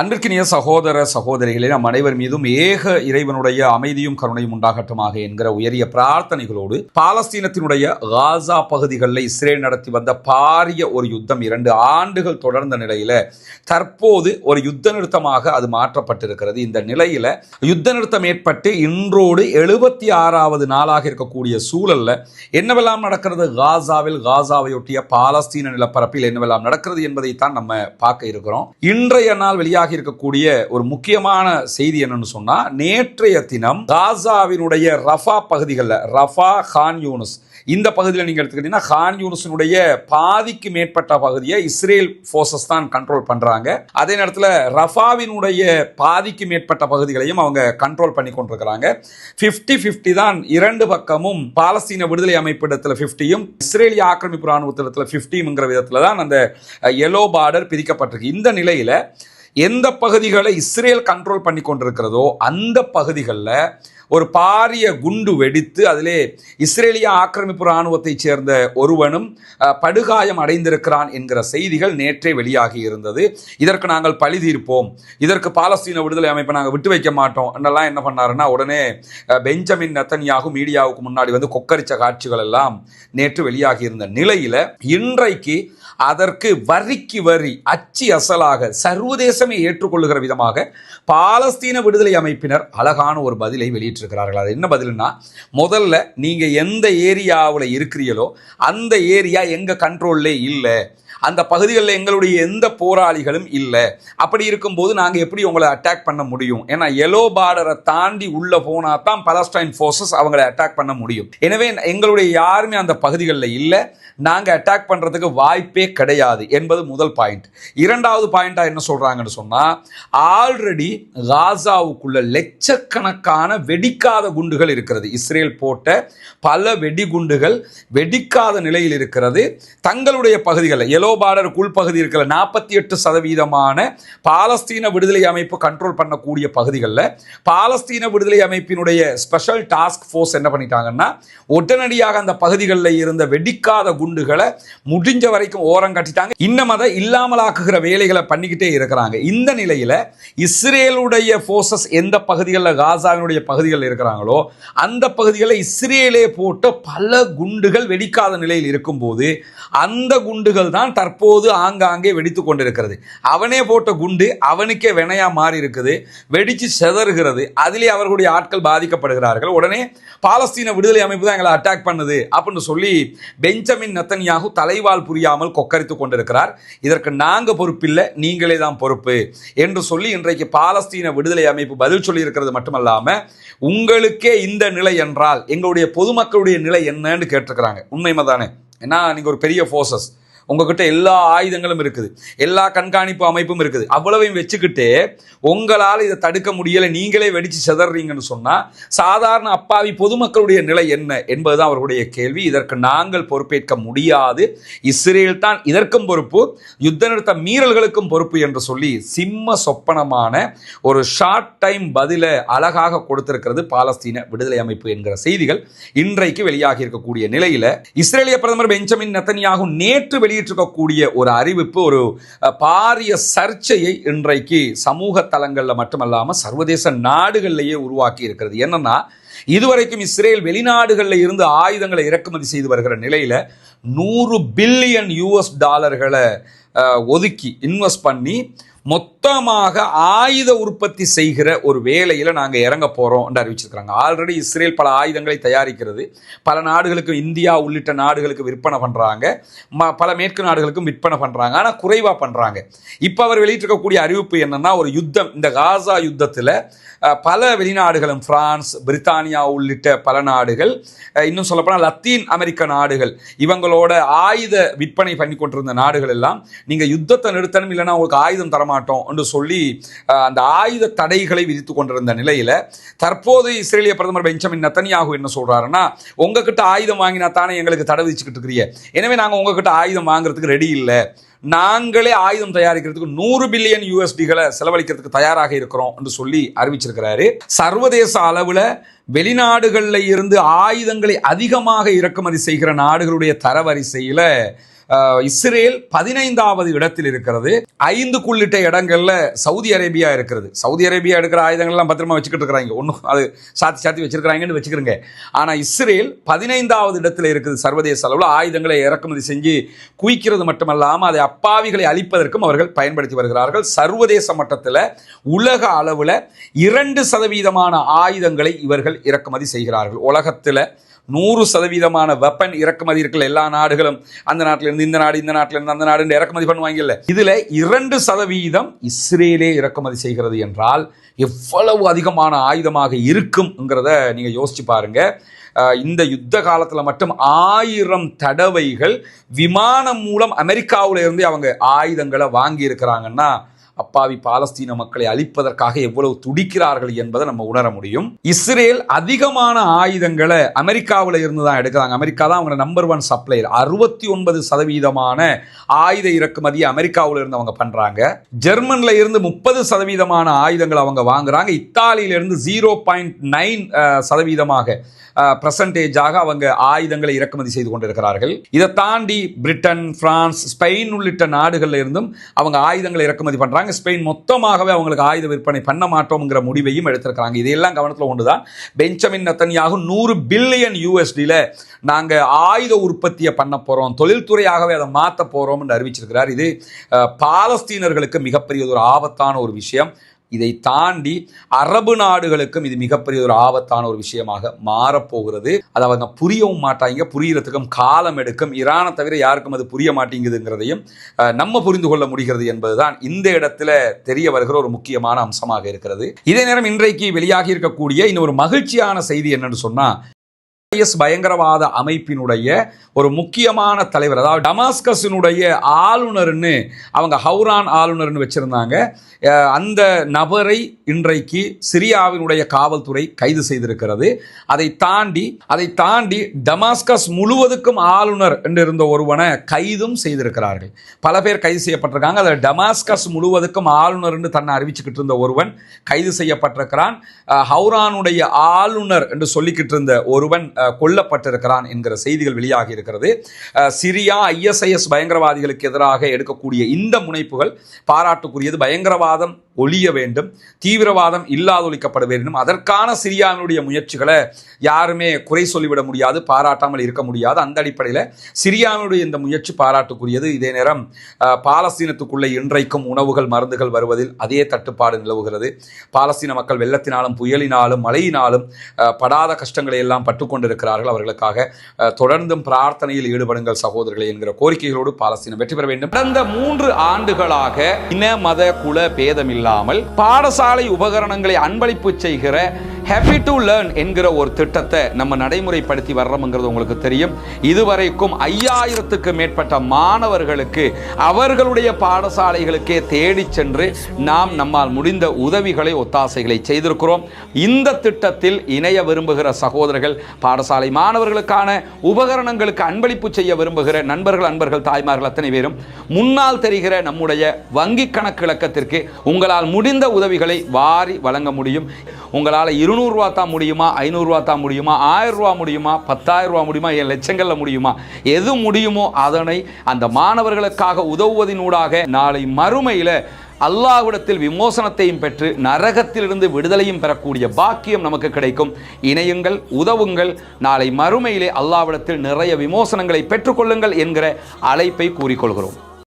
அன்பிற்கினிய சகோதர சகோதரிகளே நம் அனைவர் மீதும் ஏக இறைவனுடைய அமைதியும் கருணையும் உண்டாகட்டுமாக என்கிற உயரிய பிரார்த்தனைகளோடு பாலஸ்தீனத்தினுடைய காசா பகுதிகளில் இஸ்ரேல் நடத்தி வந்த பாரிய ஒரு யுத்தம் இரண்டு ஆண்டுகள் தொடர்ந்த நிலையில தற்போது ஒரு யுத்த நிறுத்தமாக அது மாற்றப்பட்டிருக்கிறது. இந்த நிலையில யுத்த நிறுத்தம் ஏற்பட்டு இன்றோடு எழுபத்தி ஆறாவது நாளாக இருக்கக்கூடிய சூழல்ல என்னவெல்லாம் நடக்கிறது? காசாவில் காசாவையொட்டிய பாலஸ்தீன நிலப்பரப்பில் என்னவெல்லாம் நடக்கிறது என்பதைத்தான் நம்ம பார்க்க இருக்கிறோம். இன்றைய நாள் வெளியாக இருக்கக்கூடிய ஒரு முக்கியமான செய்தி என்னன்னு சொன்னா நேற்றைய தினம் காசாவினுடைய ரஃபா பகுதிகளில் ரஃபா ஹான் யூனுஸ். இந்த பகுதியில் நீங்க எடுத்துக்கிட்டீங்கன்னா ஹான் யூனுஸினுடைய பாதிக்கு மேற்பட்ட பகுதியை இஸ்ரேல் ஃபோர்ஸஸ் தான் கண்ட்ரோல் பண்றாங்க. அதே நேரத்தில் ரஃபாவினுடைய பாதிக்கு மேற்பட்ட பகுதிகளையும் அவங்க கண்ட்ரோல் பண்ணி கொண்டிருக்கிறாங்க. ஃபிஃப்டி ஃபிஃப்டி தான் இரண்டு பக்கமும் பாலஸ்தீன விடுதலை அமைப்பிடத்தில் ஃபிஃப்டியும் இஸ்ரேலிய ஆக்கிரமிப்பு ராணுவத்திடத்தில் ஃபிஃப்டிங்கிற விதத்தில் தான் அந்த எல்லோ பார்டர் பிரிக்கப்பட்டிருக்கு. இந்த நிலையில் எந்த பகுதிகளை இஸ்ரேல் கண்ட்ரோல் பண்ணி கொண்டிருக்கிறதோ அந்த பகுதிகளில் ஒரு பாரிய குண்டு வெடித்து அதிலே இஸ்ரேலிய ஆக்கிரமிப்பு இராணுவத்தைச் சேர்ந்த ஒருவனும் படுகாயம் அடைந்திருக்கிறான் என்கிற செய்திகள் நேற்றே வெளியாகி இருந்தது. இதற்கு நாங்கள் பழி தீர்ப்போம். இதற்கு பாலஸ்தீன விடுதலை அமைப்பை நாங்கள் விட்டு வைக்க மாட்டோம். என்னெல்லாம் என்ன பண்ணாருன்னா உடனே பெஞ்சமின் நத்தன்யாகு மீடியாவுக்கு முன்னாடி வந்து கொக்கரிச்ச காட்சிகள் எல்லாம் நேற்று வெளியாகி இருந்த நிலையில் இன்றைக்கு அதற்கு வரிக்கு வரி அச்சு அசலாக சர்வதேசமே ஏற்றுக்கொள்ளுகிற விதமாக பாலஸ்தீன விடுதலை அமைப்பினர் அழகான ஒரு பதிலை வெளியிட்டு வெளியிட்டிருக்கிறார்கள் அது என்ன பதில்னா முதல்ல நீங்க எந்த ஏரியாவில் இருக்கிறீங்களோ அந்த ஏரியா எங்க கண்ட்ரோல்லே இல்லை. அந்த பகுதிகளில் எங்களுடைய எந்த போராளிகளும் இல்லை. அப்படி இருக்கும்போது நாங்கள் எப்படி உங்களை அட்டாக் பண்ண முடியும்? ஏன்னா எலோ பார்டரை தாண்டி உள்ளே போனால் தான் பலஸ்டைன் ஃபோர்ஸஸ் அவங்களை அட்டாக் பண்ண முடியும். எனவே எங்களுடைய யாருமே அந்த பகுதிகளில் இல்லை. நாங்கள் அட்டாக் பண்ணுறதுக்கு வாய்ப்பே கிடையாது என்பது முதல் பாயிண்ட் இரண்டாவது பாயிண்டாக என்ன சொல்கிறாங்கன்னு சொன்னால் ஆல்ரெடி காசாவுக்குள்ள லட்சக்கணக்கான வெடி வெடிக்காத குண்டுகள் இருக்கிறது. இஸ்ரேல் போட்ட பல வெடிகுண்டுகள் வெடிக்காத நிலையில் இருக்கிறது. தங்களுடைய பகுதிகளில் எலோ பார்டர் உள்பகுதி இருக்கிற நாற்பத்தி எட்டு சதவீதமான பாலஸ்தீன விடுதலை அமைப்பு கண்ட்ரோல் பண்ணக்கூடிய பகுதிகளில் பாலஸ்தீன விடுதலை அமைப்பினுடைய ஸ்பெஷல் டாஸ்க் ஃபோர்ஸ் என்ன பண்ணிட்டாங்கன்னா உடனடியாக அந்த பகுதிகளில் இருந்த வெடிக்காத குண்டுகளை முடிஞ்ச வரைக்கும் ஓரம் கட்டிட்டாங்க. இன்னும் அதை இல்லாமலாக்குகிற வேலைகளை பண்ணிக்கிட்டே இருக்கிறாங்க. இந்த நிலையில் இஸ்ரேலுடைய ஃபோர்ஸஸ் எந்த பகுதிகளில் காசாவினுடைய பகுதிகள் இருக்கிறாங்களோ அந்த பகுதிகளில் இஸ்ரேலே போட்ட பல குண்டுகள் வெடிக்காத நிலையில் இருக்கும்போது அந்த குண்டுகள் தான் தற்போது ஆங்காங்கே வெடித்து கொண்டிருக்கிறது. அவனே போட்ட குண்டு அவனுக்கே வினையா மாறி இருக்குது வெடிச்சு செதறுகிறது. அதிலே அவர்களுடைய ஆட்கள் பாதிக்கப்படுகிறார்கள். உடனே பாலஸ்தீன விடுதலை அமைப்பு தான் எங்களை அட்டாக் பண்ணுது அப்படின்னு சொல்லி பெஞ்சமின் நத்தன்யாகு தலைவால் புரியாமல் கொக்கரித்து கொண்டிருக்கிறார். இதற்கு நாங்க பொறுப்பில்லை நீங்களே தான் பொறுப்பு என்று சொல்லி இன்றைக்கு பாலஸ்தீன விடுதலை அமைப்பு பதில் சொல்லி இருக்கிறது உங்களுக்கே இந்த நிலை என்றால் எங்களுடைய பொதுமக்களுடைய நிலை என்னன்னு கேட்டிருக்கிறாங்க. உண்மைமை தானே ஏன்னா நீங்கள் ஒரு பெரிய ஃபோர்ஸஸ் உங்ககிட்ட எல்லா ஆயுதங்களும் இருக்குது. எல்லா கண்காணிப்பு அமைப்பும் இருக்குது. அவ்வளவையும் வச்சுக்கிட்டு உங்களால் இதை தடுக்க முடியலை நீங்களே வெடிச்சு செதறீங்கன்னு சொன்னால் சாதாரண அப்பாவி பொதுமக்களுடைய நிலை என்ன என்பதுதான் அவர்களுடைய கேள்வி. இதற்கு நாங்கள் பொறுப்பேற்க முடியாது. இஸ்ரேல் தான் இதற்கும் பொறுப்பு யுத்த நிறுத்த மீறல்களுக்கும் பொறுப்பு என்று சொல்லி சிம்ம சொப்பனமான ஒரு ஷார்ட் டைம் பதில அழகாக கொடுத்திருக்கிறது பாலஸ்தீன விடுதலை அமைப்பு என்கிற செய்திகள் இன்றைக்கு வெளியாகி இருக்கக்கூடிய நிலையில. இஸ்ரேலிய பிரதமர் பெஞ்சமின் நெத்தனியாகு நேற்று வெளியிட்டிருக்கக்கூடிய ஒரு அறிவிப்பு ஒரு பாரிய சர்ச்சையை இன்றைக்கு சமூக தளங்களில் மட்டுமல்லாம சர்வதேச நாடுகளிலேயே உருவாக்கி இருக்கிறது. என்னன்னா இதுவரைக்கும் இஸ்ரேல் வெளிநாடுகளில் இருந்து ஆயுதங்களை இறக்குமதி செய்து வருகிற நிலையில நூறு பில்லியன் யூஎஸ் டாலர்களை ஒதுக்கி இன்வெஸ்ட் பண்ணி மொத்தமாக ஆயுத உற்பத்தி செய்கிற ஒரு வேலையில் நாங்கள் இறங்க போகிறோம் என்று அறிவிச்சிருக்கிறாங்க. ஆல்ரெடி இஸ்ரேல் பல ஆயுதங்களை தயாரிக்கிறது. பல நாடுகளுக்கு இந்தியா உள்ளிட்ட நாடுகளுக்கு விற்பனை பண்ணுறாங்க ம பல மேற்கு நாடுகளுக்கும் விற்பனை பண்ணுறாங்க ஆனால் குறைவாக பண்ணுறாங்க இப்போ அவர் வெளியிட்டிருக்கக்கூடிய அறிவிப்பு என்னன்னா ஒரு யுத்தம் இந்த காசா யுத்தத்தில் பல வெளிநாடுகளும் ஃப்ரான்ஸ் பிரித்தானியா உள்ளிட்ட பல நாடுகள் இன்னும் சொல்லப்போனால் லத்தீன் அமெரிக்க நாடுகள் இவங்களோட ஆயுத விற்பனை பண்ணி கொண்டிருந்த நாடுகள் எல்லாம் நீங்கள் யுத்தத்தை நிறுத்தணும் இல்லைன்னா உங்களுக்கு ஆயுதம் தரமாட்டோம் என்று சொல்லி அந்த ஆயுத தடைகளை விதித்து கொண்டிருந்த நிலையில் தற்போது இஸ்ரேலிய பிரதமர் பெஞ்சமின் நத்தனியாகு என்ன சொல்கிறாருன்னா உங்ககிட்ட ஆயுதம் வாங்கினா தானே எங்களுக்கு தடை விதிச்சுக்கிட்டு இருக்கிறீங்க. எனவே நாங்கள் உங்ககிட்ட ஆயுதம் வாங்குறதுக்கு ரெடி இல்லை. நாங்களே ஆயுதம் தயாரிக்கிறதுக்கு நூறு பில்லியன் யூஎஸ்டிகளை செலவழிக்கிறதுக்கு தயாராக இருக்கிறோம் என்று சொல்லி அறிவிச்சிருக்கிறாரு. சர்வதேச அளவில் வெளிநாடுகளில் இருந்து ஆயுதங்களை அதிகமாக இறக்குமதி செய்கிற நாடுகளுடைய தரவரிசையில் இஸ்ரேல் பதினைந்தாவது இடத்தில் இருக்கிறது. ஐந்து குள்ளிட்ட இடங்கள்ல சவுதி அரேபியா இருக்கிறது. சவுதி அரேபியா எடுக்கிற ஆயுதங்கள்லாம் பத்திரமா வச்சுக்கிட்டு இருக்கிறாங்க. ஒன்றும் அது சாத்தி சாத்தி வச்சிருக்கிறாங்கன்னு வச்சுக்கிறோங்க ஆனா இஸ்ரேல் பதினைந்தாவது இடத்துல இருக்குது சர்வதேச அளவில். ஆயுதங்களை இறக்குமதி செஞ்சு குவிக்கிறது மட்டுமல்லாமல் அதை அப்பாவிகளை அழிப்பதற்கும் அவர்கள் பயன்படுத்தி வருகிறார்கள். சர்வதேச மட்டத்தில் உலக அளவில் இரண்டு சதவீதமான ஆயுதங்களை இவர்கள் இறக்குமதி செய்கிறார்கள். உலகத்தில் நூறு சதவீதமான வெப்பன் இறக்குமதி இருக்குல்ல எல்லா நாடுகளும். அந்த நாட்டிலிருந்து இந்த நாடு இந்த நாட்டிலிருந்து அந்த நாடு இறக்குமதி பண்ணுவாங்கல்ல. இதில் இரண்டு சதவீதம் இஸ்ரேலே இறக்குமதி செய்கிறது என்றால் எவ்வளவு அதிகமான ஆயுதமாக இருக்கும்ங்கிறத நீங்கள் யோசிச்சு பாருங்கள் இந்த யுத்த காலத்தில் மட்டும் ஆயிரம் தடவைகள் விமானம் மூலம் அமெரிக்காவில் இருந்து அவங்க ஆயுதங்களை வாங்கி இருக்கிறாங்கன்னா அப்பாவி பாலஸ்தீன மக்களை அழிப்பதற்காக எவ்வளவு துடிக்கிறார்கள் என்பதை நம்ம உணர முடியும். இஸ்ரேல் அதிகமான ஆயுதங்களை அமெரிக்காவில் இருந்து தான் எடுக்கிறாங்க. அமெரிக்கா தான் அவங்க நம்பர் ஒன் சப்ளையர் அறுபத்தி ஒன்பது சதவீதமான ஆயுத இறக்குமதியை அமெரிக்காவில் இருந்து அவங்க பண்றாங்க. ஜெர்மன்ல இருந்து முப்பது சதவீதமான ஆயுதங்கள் அவங்க வாங்குறாங்க. இத்தாலியில இருந்து ஜீரோ பாயிண்ட் நைன் சதவீதமாக பர்சன்டேஜாக அவங்க ஆயுதங்களை இறக்குமதி செய்து கொண்டிருக்கிறார்கள். இதை தாண்டி பிரிட்டன் பிரான்ஸ் ஸ்பெயின் உள்ளிட்ட நாடுகளில் இருந்தும் அவங்க ஆயுதங்களை இறக்குமதி பண்றாங்க ஸ்பெயின் மொத்தமாகவே அவங்களுக்கு ஆயுத விற்பனை பண்ண மாட்டோம்ங்கிற முடிவையும் எடுத்திருக்கிறாங்க. இதையெல்லாம் கவனத்தில் கொண்டுதான் பெஞ்சமின் நத்தனியாக நூறு பில்லியன் யூஎஸ்டியில் நாங்கள் ஆயுத உற்பத்தியை பண்ண போகிறோம் தொழில்துறையாகவே அதை மாற்ற போகிறோம்னு அறிவிச்சிருக்கிறார். இது பாலஸ்தீனர்களுக்கு மிகப்பெரிய ஒரு ஆபத்தான ஒரு விஷயம். இதை தாண்டி அரபு நாடுகளுக்கும் இது மிகப்பெரிய ஒரு ஆபத்தான ஒரு விஷயமாக மாறப்போகிறது. அதை அவங்க புரியவும் மாட்டாங்க புரியறதுக்கும் காலம் எடுக்கும். ஈரானை தவிர யாருக்கும் அது புரிய மாட்டேங்குதுங்கிறதையும் அஹ், நம்ம புரிந்து கொள்ள முடிகிறது என்பதுதான் இந்த இடத்துல தெரிய வருகிற ஒரு முக்கியமான அம்சமாக இருக்கிறது. இதே நேரம் இன்றைக்கு வெளியாகி இருக்கக்கூடிய இன்னொரு மகிழ்ச்சியான செய்தி என்னன்னு சொன்னா ஐஎஸ் பயங்கரவாத அமைப்பினுடைய ஒரு முக்கியமான தலைவர் அதாவது டமாஸ்கஸினுடைய ஆளுநர்னு அவங்க ஹவுரான் ஆளுநர்னு வச்சுருந்தாங்க. அந்த நபரை இன்றைக்கு சிரியாவினுடைய காவல்துறை கைது செய்திருக்கிறது. அதை தாண்டி அதை தாண்டி டமாஸ்கஸ் முழுவதுக்கும் ஆளுநர் என்று இருந்த ஒருவனை கைதும் செய்திருக்கிறார்கள். பல பேர் கைது செய்யப்பட்டிருக்காங்க. அதில் டமாஸ்கஸ் முழுவதுக்கும் ஆளுநர் என்று தன்னை அறிவிச்சுக்கிட்டு இருந்த ஒருவன் கைது செய்யப்பட்டிருக்கிறான். ஹவுரானுடைய ஆளுநர் என்று சொல்லிக்கிட்டு இருந்த ஒருவன் கொல்லப்பட்டிருக்கிறான் என்கிற செய்திகள் வெளியாகி இருக்கிறது. சிரியா ஐஎஸ்ஐஎஸ் பயங்கரவாதிகளுக்கு எதிராக எடுக்கக்கூடிய இந்த முனைப்புகள் பாராட்டுக்குரியது. பயங்கரவாதம் ஒழிய வேண்டும் தீவிரவாதம் இல்லாதொழிக்கப்பட வேண்டும். அதற்கான சிரியாவினுடைய முயற்சிகளை யாருமே குறை சொல்லிவிட முடியாது பாராட்டாமல் இருக்க முடியாது. அந்த அடிப்படையில் சிரியாவினுடைய இந்த முயற்சி பாராட்டுக்குரியது. இதே நேரம் பாலஸ்தீனத்துக்குள்ளே இன்றைக்கும் உணவுகள் மருந்துகள் வருவதில் அதே தட்டுப்பாடு நிலவுகிறது. பாலஸ்தீன மக்கள் வெள்ளத்தினாலும் புயலினாலும் மழையினாலும் படாத கஷ்டங்களை எல்லாம் பட்டுக்கொண்டிருக்கிறார்கள். அவர்களுக்காக தொடர்ந்தும் பிரார்த்தனையில் ஈடுபடுங்கள் சகோதரர்களே என்கிற கோரிக்கைகளோடு பாலஸ்தீனம் வெற்றி பெற வேண்டும். கடந்த மூன்று ஆண்டுகளாக இன மத குல பேதமில்லை இல்லாமல் பாடசாலை உபகரணங்களை அன்பளிப்பு செய்கிற ஹாப்பி டு லேர்ன் என்கிற ஒரு திட்டத்தை நம்ம நடைமுறைப்படுத்தி வர்றோம்ங்கிறது உங்களுக்கு தெரியும். இதுவரைக்கும் ஐயாயிரத்துக்கு மேற்பட்ட மாணவர்களுக்கு அவர்களுடைய பாடசாலைகளுக்கே தேடி சென்று நாம் நம்மால் முடிந்த உதவிகளை ஒத்தாசைகளை செய்திருக்கிறோம். இந்த திட்டத்தில் இணைய விரும்புகிற சகோதரர்கள் பாடசாலை மாணவர்களுக்கான உபகரணங்களுக்கு அன்பளிப்பு செய்ய விரும்புகிற நண்பர்கள் அன்பர்கள் தாய்மார்கள் அத்தனை பேரும் முன்னால் தெரிகிற நம்முடைய வங்கி கணக்கு இலக்கத்திற்கு உங்களால் முடிந்த உதவிகளை வாரி வழங்க முடியும். உங்களால் இருநூறுவா தான் முடியுமா? ஐநூறுரூவா தான் முடியுமா? ஆயிரம் ரூபா முடியுமா? பத்தாயிரம் ரூபா முடியுமா? என் லட்சங்களில் முடியுமா? எது முடியுமோ அதனை அந்த மாணவர்களுக்காக உதவுவதினூடாக நாளை மறுமையில் அல்லாஹ்விடத்தில் விமோசனத்தையும் பெற்று நரகத்திலிருந்து விடுதலையும் பெறக்கூடிய பாக்கியம் நமக்கு கிடைக்கும். இணையுங்கள் உதவுங்கள். நாளை மறுமையிலே அல்லாவிடத்தில் நிறைய விமோசனங்களை பெற்றுக்கொள்ளுங்கள் என்கிற அழைப்பை கூறிக்கொள்கிறோம்.